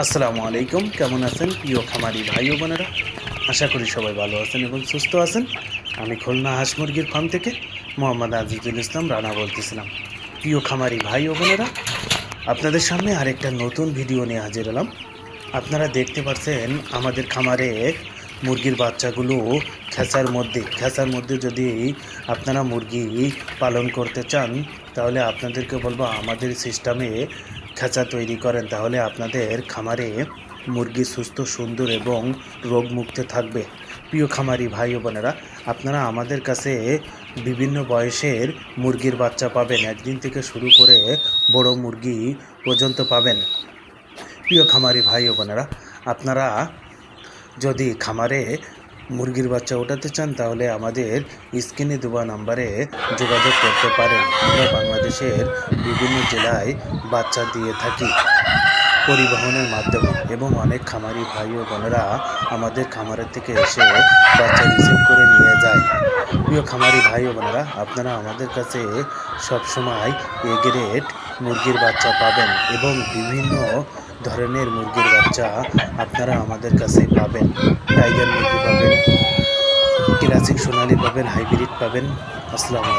আসসালামু আলাইকুম। কেমন আছেন প্রিয় খামারি ভাই ও বোনেরা? আশা করি সবাই ভালো আছেন এবং সুস্থ আছেন। আমি খুলনা হাঁস মুরগির ফার্ম থেকে মোহাম্মদ আজিজুল ইসলাম রানা বলতেছিলাম। প্রিয় খামারি ভাই ও বোনেরা, আপনাদের সামনে আরেকটা নতুন ভিডিও নিয়ে হাজির হলাম। আপনারা দেখতে পাচ্ছেন আমাদের খামারে মুরগির বাচ্চাগুলো খেঁচার মধ্যে খেঁচার মধ্যে যদি আপনারা মুরগি পালন করতে চান, তাহলে আপনাদেরকে বলব আমাদের সিস্টেমে খাঁচা তৈরি করেন। তাহলে আপনাদের খামারে মুরগি সুস্থ, সুন্দর এবং রোগমুক্ত থাকবে। প্রিয় খামারি ভাই বোনেরা, আপনারা আমাদের কাছে বিভিন্ন বয়সের মুরগির বাচ্চা পাবেন। একদিন থেকে শুরু করে বড় মুরগি পর্যন্ত পাবেন। প্রিয় খামারি ভাই বোনেরা, আপনারা যদি খামারে মুরগির বাচ্চা ওঠাতে চান, তাহলে আমাদের স্ক্রিনে দেওয়া নাম্বারে যোগাযোগ করতে পারেন। আমরা বাংলাদেশের বিভিন্ন জেলায় বাচ্চা দিয়ে থাকি পরিবহনের মাধ্যমে এবং অনেক খামারি ভাই ও বোনেরা আমাদের খামারের থেকে এসে বাচ্চা রিসিভ করে নিয়ে যায়। প্রিয় খামারি ভাই ও বোনেরা, আপনারা আমাদের কাছে সবসময় এ গ্রেড মুরগির বাচ্চা পাবেন এবং বিভিন্ন ধরনের মুরগির বাচ্চা আপনারা আমাদের কাছে পাবেন। টাইগার মুরগি পাবেন, ক্লাসিক সোনালি পাবেন, হাইব্রিড পাবেন। আসসালামু